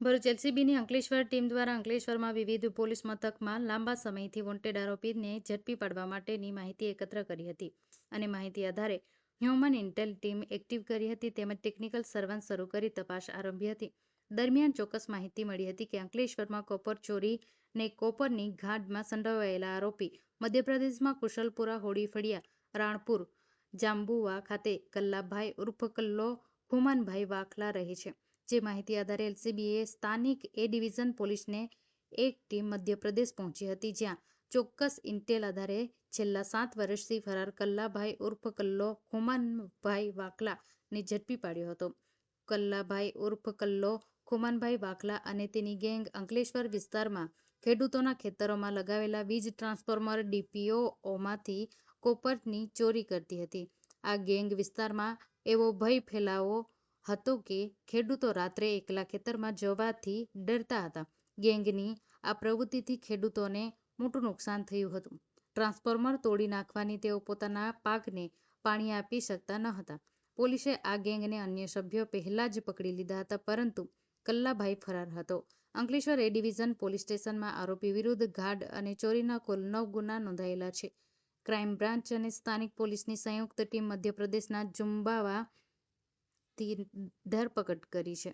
Bharuch એલસીબીની Ankleshwar team દ્વારા અંકલેશ્વરમાં વિવિધ પોલીસ મથકમાં લાંબા સમયથી વોન્ટેડ આરોપીને ઝડપી પાડવા માટેની માહિતી એકત્ર કરી હતી અને માહિતી આધારે હ્યુમન ઇન્ટેલ ટીમ એક્ટિવ કરી હતી તેમજ ટેકનિકલ સર્વેલન્સ શરૂ કરી તપાસ આરંભી હતી. દરમિયાન ચોક્કસ માહિતી મળી હતી કે અંકલેશ્વરમાં કોપર ચોરી ને કોપરની ઘાટમાં સંડોવાયેલા આરોપી મધ્યપ્રદેશમાં કુશલપુરા હોડી ફળિયા, રાણપુર, જાંબુવા ખાતે કલ્લાભાઈ ઉર્ફ કલ્લો ખુમાનભાઈ વાખલા રહે છે. જે માહિતી આધારે એલસીબીએ સ્થાનિક એ ડિવિઝન પોલીસને એક ટીમ મધ્યપ્રદેશ પહોંચી હતી, જ્યાં ચોક્કસ ઇન્ટેલ આધારે છેલ્લા સાત વર્ષથી ફરાર કલ્લાભાઈ ઉર્ફ કલ્લો ખુમાનભાઈ વાકલાને ઝડપી પાડ્યો હતો. કલ્લાભાઈ ઉર્ફ કલ્લો, ખુમાનભાઈ વાકલા અને તેની ગેંગ અંકલેશ્વર વિસ્તારમાં ખેડૂતોના ખેતરોમાં લગાવેલા વીજ ટ્રાન્સફોર્મર ડીપીઓમાંથી કોપરની ચોરી કરતી હતી. આ ગેંગ વિસ્તારમાં એવો ભય ફેલાવો હતો કે ખેડૂતો રાત્રે એકલા ખેતરમાં જવાથી ડરતા હતા. ગેંગની આ પ્રવૃત્તિથી ખેડૂતોને મોટું નુકસાન થયું હતું. ટ્રાન્સફોર્મર તોડી નાખવાની તેઓ પોતાના પાકને પાણી આપી શકતા ન હતા. પોલીસે આ ગેંગને અન્ય સભ્યો પહેલા જ પકડી લીધા હતા, પરંતુ કલ્લાભાઈ ફરાર હતો. અંકલેશ્વર એ ડિવિઝન પોલીસ સ્ટેશનમાં આરોપી વિરુદ્ધ ગાઢ અને ચોરીના કુલ નવ ગુના નોંધાયેલા છે. ક્રાઇમ બ્રાન્ચ અને સ્થાનિક પોલીસની સંયુક્ત ટીમ મધ્યપ્રદેશના જુમ્બાવાથી ધરપકડ કરી છે.